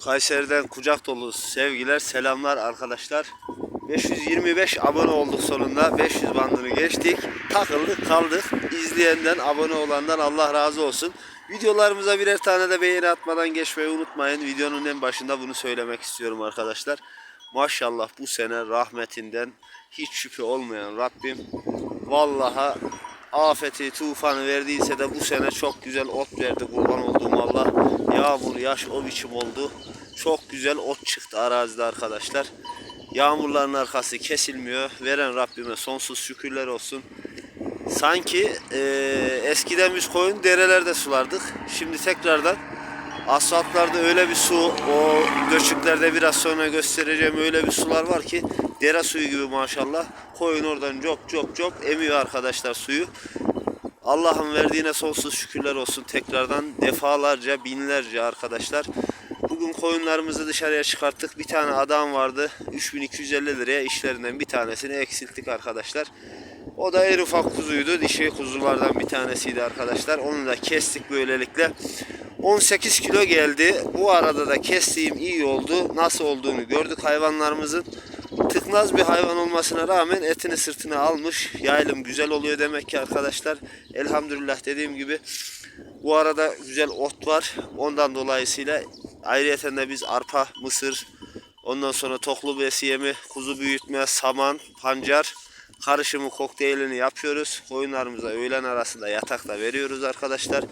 Kayseri'den kucak dolu sevgiler, selamlar arkadaşlar. 525 abone olduk sonunda. 500 bandını geçtik. Takıldık kaldık. İzleyenden, abone olandan Allah razı olsun. Videolarımıza birer tane de beğeni atmadan geçmeyi unutmayın. Videonun en başında bunu söylemek istiyorum arkadaşlar. Maşallah bu sene rahmetinden hiç şüphe olmayan Rabbim vallaha afeti, tufanı verdiyse de bu sene çok güzel ot verdi kurban olduğum Allah. Yağmur, yaş o biçim oldu. Çok güzel ot çıktı arazide arkadaşlar. Yağmurların arkası kesilmiyor. Veren Rabbime sonsuz şükürler olsun. Sanki eee, eskiden biz koyun derelerde sulardık. Şimdi tekrardan asfaltlarda öyle bir su, o göçüklerde biraz sonra göstereceğim öyle bir sular var ki dere suyu gibi maşallah. Koyun oradan çok çok çok emiyor arkadaşlar suyu. Allah'ın verdiğine sonsuz şükürler olsun tekrardan defalarca binlerce arkadaşlar. Bugün koyunlarımızı dışarıya çıkarttık. Bir tane adam vardı. 3250 liraya işlerinden bir tanesini eksilttik arkadaşlar. O da en ufak kuzuydu. Dişi kuzulardan bir tanesiydi arkadaşlar. Onu da kestik böylelikle. 18 kilo geldi. Bu arada da kestiğim iyi oldu. Nasıl olduğunu gördük hayvanlarımızın. Tıknaz bir hayvan olmasına rağmen etini sırtına almış. Yaylım güzel oluyor demek ki arkadaşlar. Elhamdülillah dediğim gibi bu arada güzel ot var. Ondan dolayısıyla ayrıyeten de biz arpa, mısır, ondan sonra toklu besiyemi, kuzu büyütme, saman, pancar karışımı kokteylini yapıyoruz. Koyunlarımıza öğlen arasında yatakta veriyoruz arkadaşlar.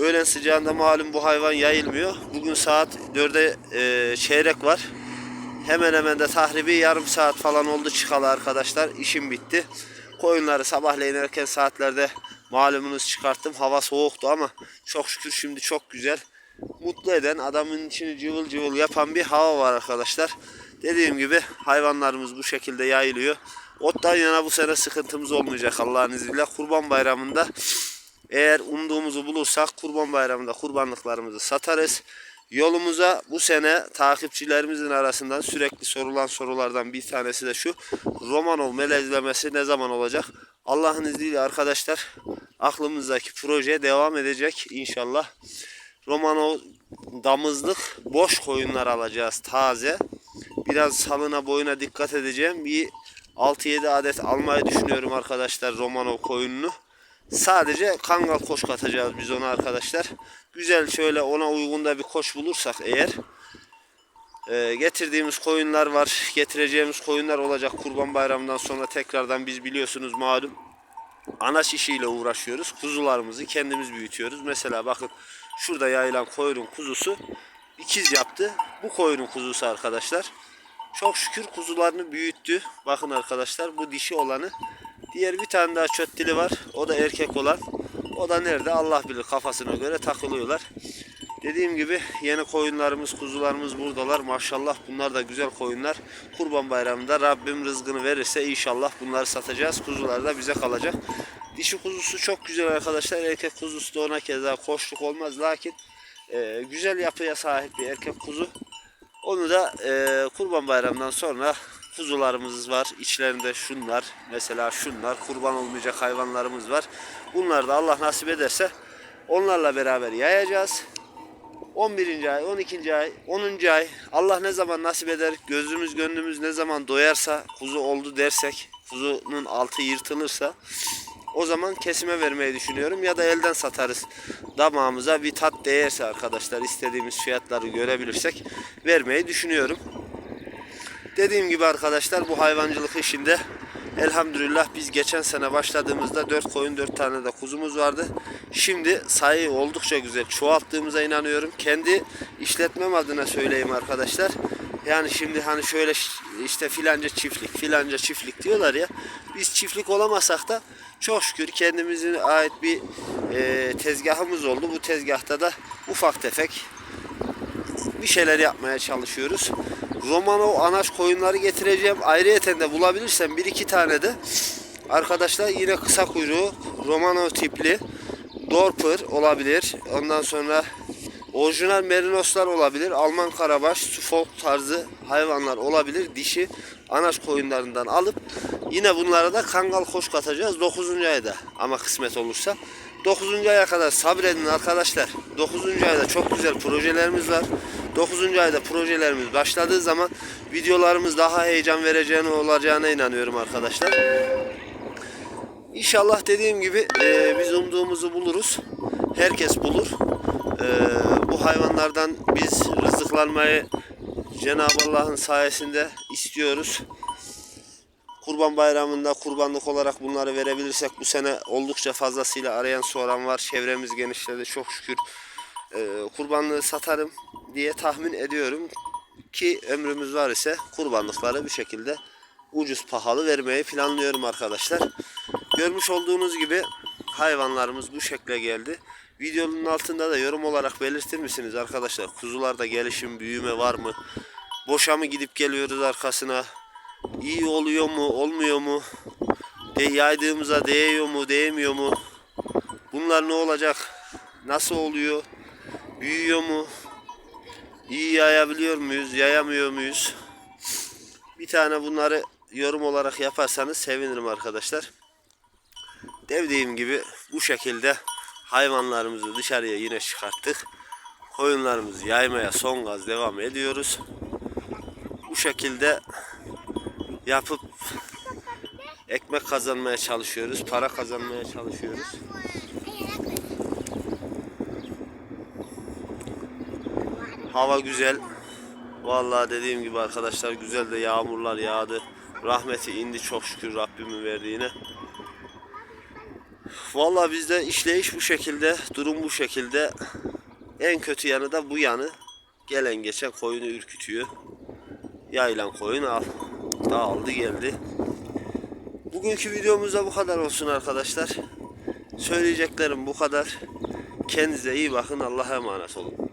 Öğlen sıcağında malum bu hayvan yayılmıyor. Bugün saat 4'e e, çeyrek var. Hemen hemen de tahribi yarım saat falan oldu çıkalı arkadaşlar. İşim bitti. Koyunları sabahleyin erken saatlerde malumunuz çıkarttım. Hava soğuktu ama çok şükür şimdi çok güzel. Mutlu eden adamın içini cıvıl cıvıl yapan bir hava var arkadaşlar. Dediğim gibi hayvanlarımız bu şekilde yayılıyor. Ottan yana bu sene sıkıntımız olmayacak Allah'ın izniyle. Kurban bayramında eğer umduğumuzu bulursak kurban bayramında kurbanlıklarımızı satarız. Yolumuza bu sene takipçilerimizin arasından sürekli sorulan sorulardan bir tanesi de şu. Romanov melezlemesi ne zaman olacak? Allah'ın izniyle arkadaşlar aklımızdaki proje devam edecek inşallah. Romanov damızlık boş koyunlar alacağız taze. Biraz salına boyuna dikkat edeceğim. Bir 6-7 adet almayı düşünüyorum arkadaşlar Romanov koyununu. Sadece kangal koç katacağız biz ona arkadaşlar. Güzel şöyle ona uygun da bir koç bulursak eğer. e, getirdiğimiz koyunlar var. Getireceğimiz koyunlar olacak kurban bayramından sonra tekrardan biz biliyorsunuz malum anaç işiyle uğraşıyoruz. Kuzularımızı kendimiz büyütüyoruz. Mesela bakın şurada yayılan koyunun kuzusu ikiz yaptı. Bu koyunun kuzusu arkadaşlar. Çok şükür kuzularını büyüttü. Bakın arkadaşlar bu dişi olanı. Diğer bir tane daha çöt dili var. O da erkek olan. O da nerede Allah bilir kafasına göre takılıyorlar. Dediğim gibi yeni koyunlarımız, kuzularımız buradalar. Maşallah bunlar da güzel koyunlar. Kurban bayramında Rabbim rızkını verirse inşallah bunları satacağız. Kuzular da bize kalacak. Dişi kuzusu çok güzel arkadaşlar. Erkek kuzusu da ona keza koşluk olmaz. Lakin e, güzel yapıya sahip bir erkek kuzu. Onu da e, kurban bayramından sonra kuzularımız var. İçlerinde şunlar mesela şunlar kurban olmayacak hayvanlarımız var. Bunlar da Allah nasip ederse onlarla beraber yayacağız. 11. ay, 12. ay, 10. ay Allah ne zaman nasip eder gözümüz gönlümüz ne zaman doyarsa kuzu oldu dersek kuzunun altı yırtılırsa o zaman kesime vermeyi düşünüyorum ya da elden satarız. Damağımıza bir tat değerse arkadaşlar istediğimiz fiyatları görebilirsek vermeyi düşünüyorum. Dediğim gibi arkadaşlar bu hayvancılık işinde elhamdülillah biz geçen sene başladığımızda 4 koyun 4 tane de kuzumuz vardı. Şimdi sayı oldukça güzel çoğalttığımıza inanıyorum. Kendi işletmem adına söyleyeyim arkadaşlar. Yani şimdi hani şöyle işte filanca çiftlik filanca çiftlik diyorlar ya. Biz çiftlik olamasak da çok şükür kendimize ait bir e, tezgahımız oldu. Bu tezgahta da ufak tefek bir şeyler yapmaya çalışıyoruz. Romanov anaç koyunları getireceğim. Ayrıyeten de bulabilirsem bir iki tane de arkadaşlar yine kısa kuyruğu Romanov tipli Dorper olabilir. Ondan sonra orijinal merinoslar olabilir. Alman karabaş, Suffolk tarzı hayvanlar olabilir. Dişi anaç koyunlarından alıp yine bunlara da kangal koş katacağız 9. ayda ama kısmet olursa. 9. aya kadar sabredin arkadaşlar. 9. ayda çok güzel projelerimiz var. 9. ayda projelerimiz başladığı zaman videolarımız daha heyecan vereceğine olacağına inanıyorum arkadaşlar. İnşallah dediğim gibi e, biz umduğumuzu buluruz. Herkes bulur. E, bu hayvanlardan biz rızıklanmayı Cenab-ı Allah'ın sayesinde istiyoruz. Kurban bayramında kurbanlık olarak bunları verebilirsek bu sene oldukça fazlasıyla arayan soran var. Çevremiz genişledi çok şükür. E, kurbanlığı satarım diye tahmin ediyorum ki ömrümüz var ise kurbanlıkları bir şekilde ucuz pahalı vermeyi planlıyorum arkadaşlar. Görmüş olduğunuz gibi hayvanlarımız bu şekle geldi. Videonun altında da yorum olarak belirtir misiniz arkadaşlar? Kuzularda gelişim, büyüme var mı? Boşa mı gidip geliyoruz arkasına? İyi oluyor mu, olmuyor mu? De yaydığımıza değiyor mu, değmiyor mu? Bunlar ne olacak? Nasıl oluyor? Büyüyor mu? İyi yayabiliyor muyuz, yayamıyor muyuz? Bir tane bunları yorum olarak yaparsanız sevinirim arkadaşlar. Dediğim gibi bu şekilde hayvanlarımızı dışarıya yine çıkarttık. Koyunlarımızı yaymaya son gaz devam ediyoruz. Bu şekilde yapıp ekmek kazanmaya çalışıyoruz, para kazanmaya çalışıyoruz. Hava güzel. Vallahi dediğim gibi arkadaşlar güzel de yağmurlar yağdı. Rahmeti indi çok şükür Rabbimin verdiğine. Vallahi bizde işleyiş bu şekilde, durum bu şekilde. En kötü yanı da bu yanı. Gelen geçen koyunu ürkütüyor. Yaylan koyun al. Dağıldı geldi. Bugünkü videomuzda bu kadar olsun arkadaşlar. Söyleyeceklerim bu kadar. Kendinize iyi bakın. Allah'a emanet olun.